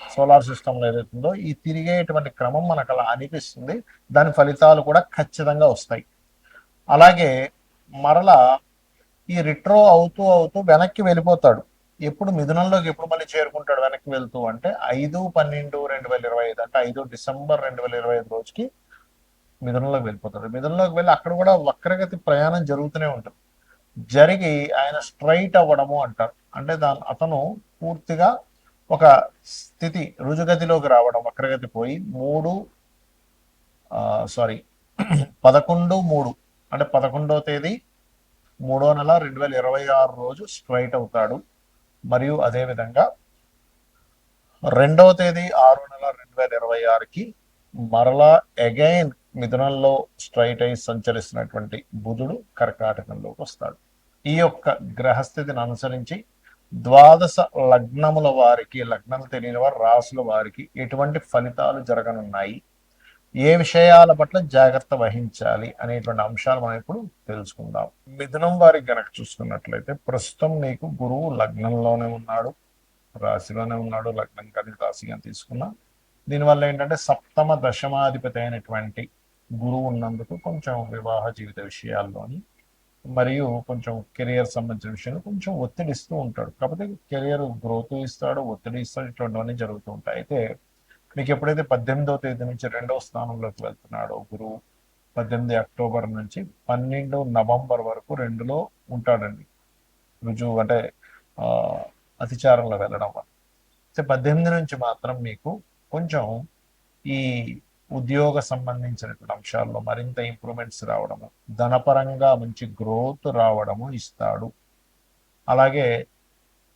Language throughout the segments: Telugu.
సోలార్ సిస్టంలో ఏదైతుందో ఈ తిరిగేటువంటి క్రమం మనకు అలా అనిపిస్తుంది. దాని ఫలితాలు కూడా ఖచ్చితంగా వస్తాయి. అలాగే మరలా ఈ రిట్రో అవుతూ అవుతూ వెనక్కి వెళ్ళిపోతాడు. ఎప్పుడు మిథునంలోకి ఎప్పుడు మళ్ళీ చేరుకుంటాడు వెనక్కి వెళ్తూ అంటే ఐదు పన్నెండు రెండు వేల ఇరవై ఐదు అంటే ఐదు డిసెంబర్ రెండు వేల ఇరవై ఐదు రోజుకి మిథునంలోకి వెళ్ళిపోతాడు. మిథునంలోకి వెళ్ళి అక్కడ కూడా వక్రగతి ప్రయాణం జరుగుతూనే ఉంటుంది. జరిగి ఆయన స్ట్రైట్ అవ్వడము అంటారు. అంటే దాని అతను పూర్తిగా ఒక స్థితి రుజుగతిలోకి రావడం వక్రగతి పోయి మూడు సారీ పదకొండు మూడు. అంటే పదకొండవ తేదీ మూడో నెల రెండు వేల ఇరవై ఆరు రోజు స్ట్రైట్ అవుతాడు. మరియు అదేవిధంగా రెండవ తేదీ ఆరో నెల రెండు వేల ఇరవై ఆరుకి మరలా అగైన్ మిథునంలో స్ట్రైట్ అయి సంచరిస్తున్నటువంటి బుధుడు కర్కాటకంలోకి వస్తాడు. ఈ యొక్క గ్రహస్థితిని అనుసరించి ద్వాదశ లగ్నముల వారికి లగ్నం తెలియని వారు రాసుల వారికి ఎటువంటి ఫలితాలు జరగనున్నాయి? ఏ విషయాల పట్ల జాగ్రత్త వహించాలి అనేటువంటి అంశాలు మనం ఇప్పుడు తెలుసుకుందాం. మిథునం వారికి గనక చూసుకున్నట్లయితే ప్రస్తుతం నీకు గురువు లగ్నంలోనే ఉన్నాడు రాశిలోనే ఉన్నాడు లగ్నం కానీ రాశిగా తీసుకున్నా. దీనివల్ల ఏంటంటే సప్తమ దశమాధిపతి అయినటువంటి గురువు ఉన్నందుకు కొంచెం వివాహ జీవిత విషయాల్లోని మరియు కొంచెం కెరియర్ సంబంధించిన విషయంలో కొంచెం ఒత్తిడి ఇస్తూ ఉంటాడు. కాకపోతే కెరియర్ గ్రోత్ ఇస్తాడు ఒత్తిడి ఇస్తాడు ఇటువంటివన్నీ జరుగుతూ ఉంటాయి. అయితే మీకు ఎప్పుడైతే పద్దెనిమిదవ తేదీ నుంచి రెండవ స్థానంలోకి వెళ్తున్నాడో గురువు పద్దెనిమిది అక్టోబర్ నుంచి పన్నెండు నవంబర్ వరకు రెండులో ఉంటాడండి. రుజువు అంటే అతిచారంలో వెళ్ళడం వల్ల. అయితే పద్దెనిమిది నుంచి మాత్రం మీకు కొంచెం ఈ ఉద్యోగ సంబంధించినటువంటి అంశాల్లో మరింత ఇంప్రూవ్మెంట్స్ రావడము ధనపరంగా మంచి గ్రోత్ రావడము ఇస్తాడు. అలాగే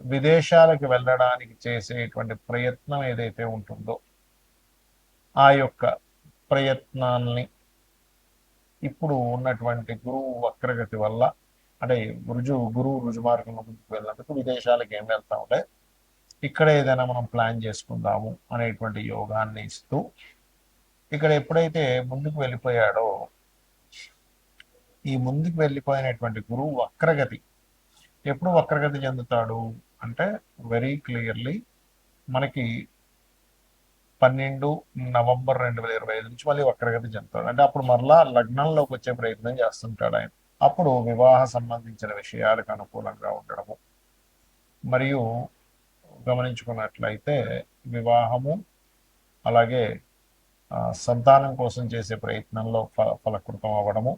విదేశాలకు వెళ్ళడానికి చేసేటువంటి ప్రయత్నం ఏదైతే ఉంటుందో ఆ యొక్క ప్రయత్నాన్ని ఇప్పుడు ఉన్నటువంటి గురువు వక్రగతి వల్ల అంటే రుజు గురువు రుజు మార్గంలో ముందుకు వెళ్ళినందుకు విదేశాలకు ఏం వెళ్తా ఉంటే ఇక్కడ ఏదైనా మనం ప్లాన్ చేసుకుందాము అనేటువంటి యోగాన్ని ఇస్తూ ఇక్కడ ఎప్పుడైతే ముందుకు వెళ్ళిపోయాడో ఈ ముందుకు వెళ్ళిపోయినటువంటి గురువు వక్రగతి. ఎప్పుడు వక్రగతి చెందుతాడు అంటే వెరీ క్లియర్లీ మనకి పన్నెండు నవంబర్ రెండు వేల ఇరవై ఐదు నుంచి మళ్ళీ వక్రగతి చెందుతాడు. అంటే అప్పుడు మరలా లగ్నంలోకి వచ్చే ప్రయత్నం చేస్తుంటాడు ఆయన. అప్పుడు వివాహ సంబంధించిన విషయాలకు అనుకూలంగా ఉండడము. మరియు గమనించుకున్నట్లయితే వివాహము అలాగే సంతానం కోసం చేసే ప్రయత్నంలో ఫల ఫలకృతం అవ్వడము.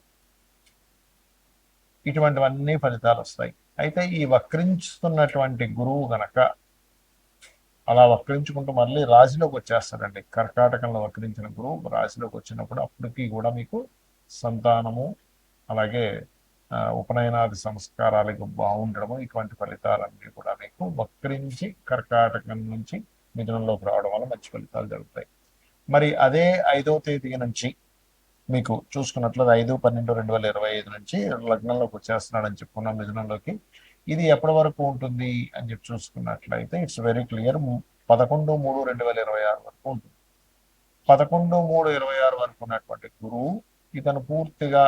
ఇటువంటివన్నీ ఫలితాలు వస్తాయి అయితే ఈ వక్రించుతున్నటువంటి గురువు గనక అలా వక్రించుకుంటూ మళ్ళీ రాశిలోకి వచ్చేస్తారండి కర్కాటకంలో వక్రించిన గురువు రాశిలోకి వచ్చినప్పుడు అప్పటికి కూడా మీకు సంతానము అలాగే ఉపనయనాది సంస్కారాలకు బాగుండడము ఇటువంటి ఫలితాలన్నీ కూడా మీకు వక్రించి కర్కాటకం నుంచి మిథునంలోకి రావడం వల్ల మంచి ఫలితాలు జరుగుతాయి. మరి అదే ఐదో తేదీ నుంచి మీకు చూసుకున్నట్లయితే ఐదు పన్నెండు రెండు వేల ఇరవై ఐదు నుంచి లగ్నంలోకి వచ్చేస్తున్నాడని చెప్పుకున్నాం మిథునంలోకి. ఇది ఎప్పటి వరకు ఉంటుంది అని చెప్పి చూసుకున్నట్లయితే ఇట్స్ వెరీ క్లియర్ పదకొండు మూడు రెండు వేల ఇరవై ఆరు వరకు ఉంటుంది. పదకొండు మూడు ఇరవై ఆరు వరకు ఉన్నటువంటి గురువు ఇతను పూర్తిగా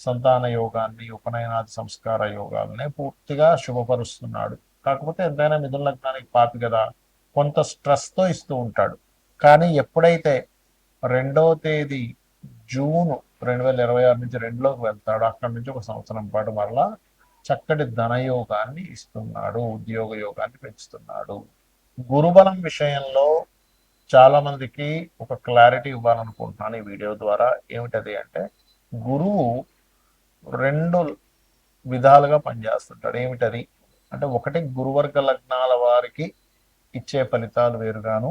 సంతాన యోగాన్ని ఉపనయనాది సంస్కార యోగాలనే పూర్తిగా శుభపరుస్తున్నాడు. కాకపోతే ఎంతైనా మిథున లగ్నానికి పాపి కదా కొంత స్ట్రెస్తో ఇస్తూ ఉంటాడు. కానీ ఎప్పుడైతే రెండవ తేదీ జూన్ రెండు వేల ఇరవై ఆరు నుంచి రెండులోకి వెళ్తాడు అక్కడి నుంచి ఒక సంవత్సరం పాటు మరలా చక్కటి ధనయోగాన్ని ఇస్తున్నాడు ఉద్యోగ యోగాన్ని పెంచుతున్నాడు. గురుబలం విషయంలో చాలా మందికి ఒక క్లారిటీ ఇవ్వాలనుకుంటున్నాను ఈ వీడియో ద్వారా. ఏమిటది అంటే గురువు రెండు విధాలుగా పనిచేస్తుంటాడు. ఏమిటది అంటే ఒకటి గురువర్గ లగ్నాల వారికి ఇచ్చే ఫలితాలు వేరుగాను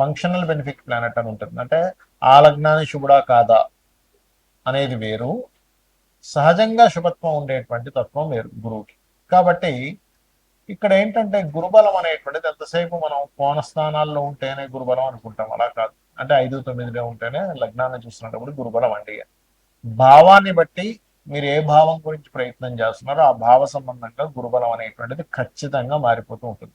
functional benefit planet అని ఉంటుంది. అంటే ఆ లగ్నాన్ని శుభుడా కాదా అనేది వేరు. సహజంగా శుభత్వం ఉండేటువంటి తత్వం వేరు గురువుకి. కాబట్టి ఇక్కడ ఏంటంటే గురుబలం అనేటువంటిది ఎంతసేపు మనం కోణ స్థానాల్లో ఉంటేనే గురుబలం అనుకుంటాం. అలా కాదు. అంటే ఐదు తొమ్మిదిలో ఉంటేనే లగ్నాన్ని చూస్తున్నప్పుడు గురుబలం అండి. భావాన్ని బట్టి మీరు ఏ భావం గురించి ప్రయత్నం చేస్తున్నారో ఆ భావ సంబంధంగా గురుబలం అనేటువంటిది ఖచ్చితంగా మారిపోతూ ఉంటుంది.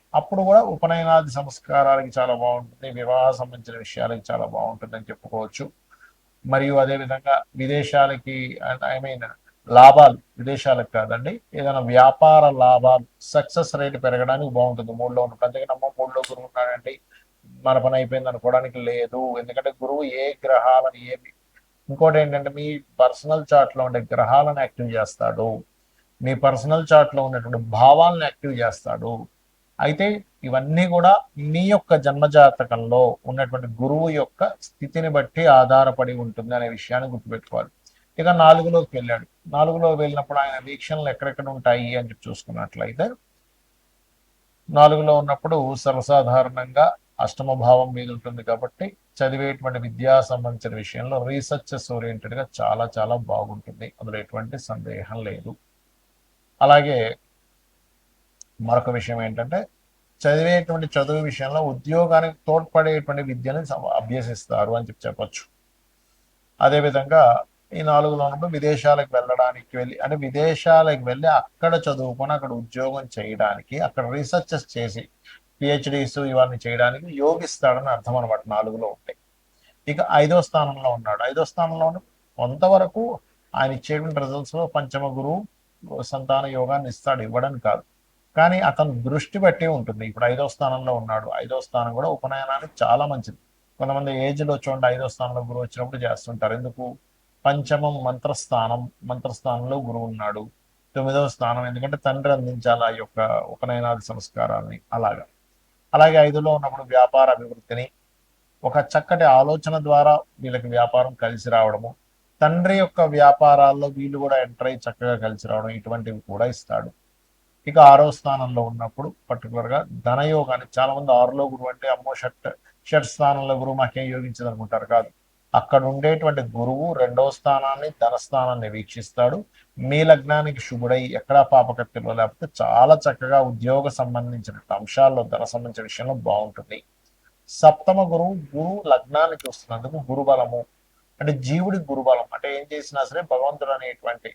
అప్పుడు కూడా ఉపనయనాది సంస్కారాలకి చాలా బాగుంటుంది వివాహ సంబంధించిన విషయాలకి చాలా బాగుంటుంది అని చెప్పుకోవచ్చు. మరియు అదేవిధంగా విదేశాలకి ఐ మీన్ లాభాలు విదేశాలకు కాదండి ఏదైనా వ్యాపార లాభాలు సక్సెస్ రేట్ పెరగడానికి బాగుంటుంది. మూడులో ఉన్నప్పుడు అందుకని అమ్మ మూడులో గురువు ఉన్నాడండి మన పని అయిపోయింది అనుకోవడానికి లేదు. ఎందుకంటే గురువు ఏ గ్రహాలను ఏమి ఇంకోటి ఏంటంటే మీ పర్సనల్ చార్ట్లో ఉండే గ్రహాలను యాక్టివ్ చేస్తాడు. మీ పర్సనల్ చార్ట్లో ఉన్నటువంటి భావాలను యాక్టివ్ చేస్తాడు. అయితే ఇవన్నీ కూడా మీ యొక్క జన్మజాతకంలో ఉన్నటువంటి గురువు యొక్క స్థితిని బట్టి ఆధారపడి ఉంటుంది అనే విషయాన్ని గుర్తుపెట్టుకోవాలి. ఇక నాలుగులోకి వెళ్ళాడు. నాలుగులో వెళ్ళినప్పుడు ఆయన వీక్షణలు ఎక్కడెక్కడ ఉంటాయి అని చెప్పి చూసుకున్నట్లయితే నాలుగులో ఉన్నప్పుడు సర్వసాధారణంగా అష్టమ భావం మీద ఉంటుంది కాబట్టి చదివేటువంటి విద్యా సంబంధించిన విషయంలో రీసెర్చెస్ ఓరియంటెడ్గా చాలా చాలా బాగుంటుంది. అందులో ఎటువంటి సందేహం లేదు. అలాగే మరొక విషయం ఏంటంటే చదివేటువంటి చదువు విషయంలో ఉద్యోగానికి తోడ్పడేటువంటి విద్యను అభ్యసిస్తారు అని చెప్పి చెప్పచ్చు. అదేవిధంగా ఈ నాలుగులో ఉన్నప్పుడు విదేశాలకు వెళ్ళడానికి వెళ్ళి అంటే విదేశాలకు వెళ్ళి అక్కడ చదువుకొని అక్కడ ఉద్యోగం చేయడానికి అక్కడ రీసెర్చెస్ చేసి పిహెచ్డీస్ ఇవన్నీ చేయడానికి యోగిస్తాడని అర్థం అనమాట నాలుగులో ఉంటాయి ఇక ఐదో స్థానంలో ఉన్నాడు. ఐదో స్థానంలో కొంతవరకు ఆయన ఇచ్చేటువంటి రిజల్ట్స్లో పంచమ గురువు సంతాన యోగాన్ని ఇస్తాడు. ఇవ్వడం కాదు. కానీ అతను దృష్టి బట్టి ఉంటుంది. ఇప్పుడు ఐదో స్థానంలో ఉన్నాడు. ఐదో స్థానం కూడా ఉపనయనానికి చాలా మంచిది. కొంతమంది ఏజ్లో చూడండి ఐదో స్థానంలో గురువు వచ్చినప్పుడు చేస్తుంటారు. ఎందుకు? పంచమం మంత్రస్థానం మంత్రస్థానంలో గురువు ఉన్నాడు. తొమ్మిదవ స్థానం ఎందుకంటే తండ్రి అందించాలి ఆ యొక్క ఉపనయనాది సంస్కారాన్ని. అలాగా. అలాగే ఐదులో ఉన్నప్పుడు వ్యాపార అభివృద్ధిని ఒక చక్కటి ఆలోచన ద్వారా వీళ్ళకి వ్యాపారం కలిసి రావడము తండ్రి యొక్క వ్యాపారాల్లో వీళ్ళు కూడా ఎంటర్ అయ్యి చక్కగా కలిసి రావడం ఇటువంటివి కూడా ఇస్తాడు. ఇక ఆరో స్థానంలో ఉన్నప్పుడు పర్టికులర్గా ధనయోగాన్ని చాలా మంది ఆరులో గురువు అంటే అమ్మో షట్ షట్ స్థానంలో గురువు మాకేం యోగించదు అనుకుంటారు కాదు. అక్కడ ఉండేటువంటి గురువు రెండవ స్థానాన్ని ధన స్థానాన్ని వీక్షిస్తాడు. మీ లగ్నానికి శుభుడై ఎక్కడా పాపకత్తిలో లేకపోతే చాలా చక్కగా ఉద్యోగ సంబంధించిన అంశాల్లో ధన సంబంధించిన విషయంలో బాగుంటుంది. సప్తమ గురువు గురువు లగ్నానికి వస్తున్నందుకు గురుబలము. అంటే జీవుడి గురుబలం. అంటే ఏం చేసినా సరే భగవంతుడు అనేటువంటి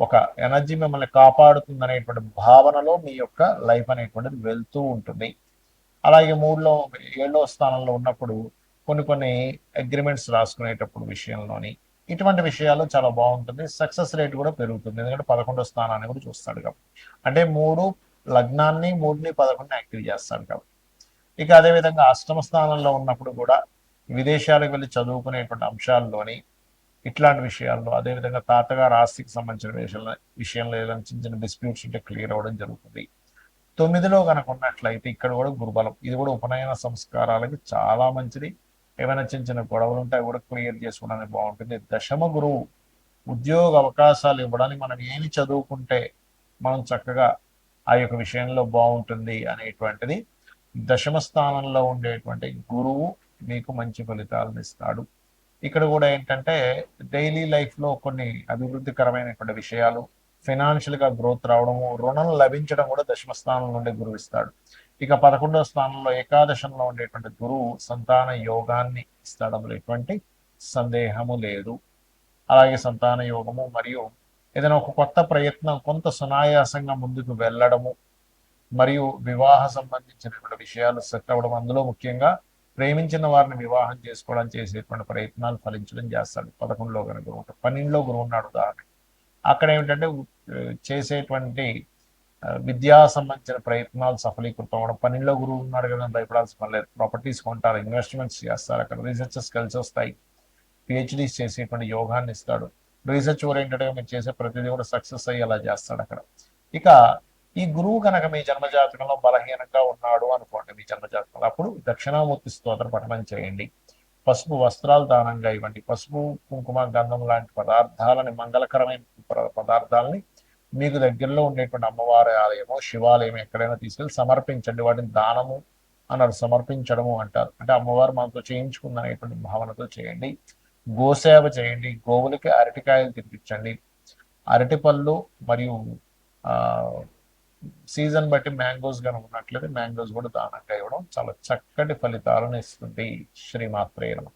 ఒక ఎనర్జీ మిమ్మల్ని కాపాడుతుంది అనేటువంటి భావనలో మీ యొక్క లైఫ్ అనేటువంటిది వెళ్తూ ఉంటుంది. అలాగే మూడులో ఏడో స్థానంలో ఉన్నప్పుడు కొన్ని కొన్ని అగ్రిమెంట్స్ రాసుకునేటప్పుడు విషయంలోని ఇటువంటి విషయాలు చాలా బాగుంటుంది. సక్సెస్ రేట్ కూడా పెరుగుతుంది. ఎందుకంటే పదకొండో స్థానాన్ని కూడా చూస్తాడు కాబట్టి. అంటే మూడు లగ్నాన్ని మూడుని పదకొండుని యాక్టివ్ చేస్తాడు కాబట్టి. ఇక అదేవిధంగా అష్టమ స్థానంలో ఉన్నప్పుడు కూడా విదేశాలకు వెళ్ళి చదువుకునేటువంటి అంశాల్లోని ఇట్లాంటి విషయాల్లో అదేవిధంగా తాతగారు ఆస్తికి సంబంధించిన విషయంలో విషయంలో ఏదైనా చిన్న చిన్న డిస్ప్యూట్స్ ఉంటే క్లియర్ అవ్వడం జరుగుతుంది. తొమ్మిదిలో కనుక ఉన్నట్లయితే ఇక్కడ కూడా గురుబలం ఇది కూడా ఉపనయన సంస్కారాలకి చాలా మంచిది. ఏమైనా చిన్న చిన్న గొడవలు ఉంటే అవి కూడా క్లియర్ చేసుకోవడానికి బాగుంటుంది. దశమ గురువు ఉద్యోగ అవకాశాలు ఇవ్వడానికి మనం ఏమి చదువుకుంటే మనం చక్కగా ఆ యొక్క విషయంలో బాగుంటుంది అనేటువంటిది దశమ స్థానంలో ఉండేటువంటి గురువు మీకు మంచి ఫలితాలను ఇస్తాడు. ఇక్కడ కూడా ఏంటంటే డైలీ లైఫ్లో కొన్ని అభివృద్ధికరమైనటువంటి విషయాలు ఫినాన్షియల్గా గ్రోత్ రావడము రుణం లభించడం కూడా దశమ స్థానం నుండి గురువు ఇస్తాడు. ఇక పదకొండవ స్థానంలో ఏకాదశంలో ఉండేటువంటి గురువు సంతాన యోగాన్ని ఇస్తాడంలో ఎటువంటి సందేహము లేదు. అలాగే సంతాన యోగము మరియు ఏదైనా ఒక కొత్త ప్రయత్నం కొంత సునాయాసంగా ముందుకు వెళ్ళడము మరియు వివాహ సంబంధించినటువంటి విషయాలు సెట్ అవ్వడం అందులో ముఖ్యంగా ప్రేమించిన వారిని వివాహం చేసుకోవడం చేసేటువంటి ప్రయత్నాలు ఫలించడం చేస్తాడు. పదకొండులో కనుక గురువు ఉంటాడు. పన్నెండులో గురువు ఉన్నాడు ఉదాహరణ అక్కడ ఏమిటంటే చేసేటువంటి విద్యా సంబంధించిన ప్రయత్నాలు సఫలీకృతం అవ్వడం. పన్నెండులో గురువు ఉన్నాడు కదా భయపడాల్సిన పని లేదు. ప్రాపర్టీస్ కొంటారు ఇన్వెస్ట్మెంట్స్ చేస్తారు. అక్కడ రీసెర్చెస్ కలిసి వస్తాయి. పిహెచ్డీస్ చేసేటువంటి యోగాన్ని ఇస్తాడు. రీసెర్చ్ ఓరియంటెడ్గా మీరు చేసే ప్రతిదీ కూడా సక్సెస్ అయ్యి అలా చేస్తాడు అక్కడ. ఇక ఈ గురువు కనుక మీ జన్మజాతకంలో బలహీనంగా ఉన్నాడు అనుకోండి మీ జన్మజాతకంలో అప్పుడు దక్షిణామూర్తి స్తోత్ర పఠనం చేయండి. పసుపు వస్త్రాలు దానంగా ఇవ్వండి. పసుపు కుంకుమ గంధం లాంటి పదార్థాలని మంగళకరమైన పదార్థాలని మీకు దగ్గరలో ఉండేటువంటి అమ్మవారి ఆలయము శివాలయం ఎక్కడైనా తీసుకెళ్ళి సమర్పించండి. వాటిని దానము అన్నారు సమర్పించడము అంటారు. అంటే అమ్మవారు మనతో చేయించుకుందనేటువంటి భావనతో చేయండి. గోసేవ చేయండి. గోవులకి అరటికాయలు తినిపించండి. అరటిపళ్ళు మరియు సీజన్ బట్టి మ్యాంగోస్ కనుక ఉన్నట్లయితే మ్యాంగోస్ కూడా దానంగా ఇవ్వడం చాలా చక్కటి ఫలితాలను ఇస్తుంది. శ్రీమాత్రే నమ.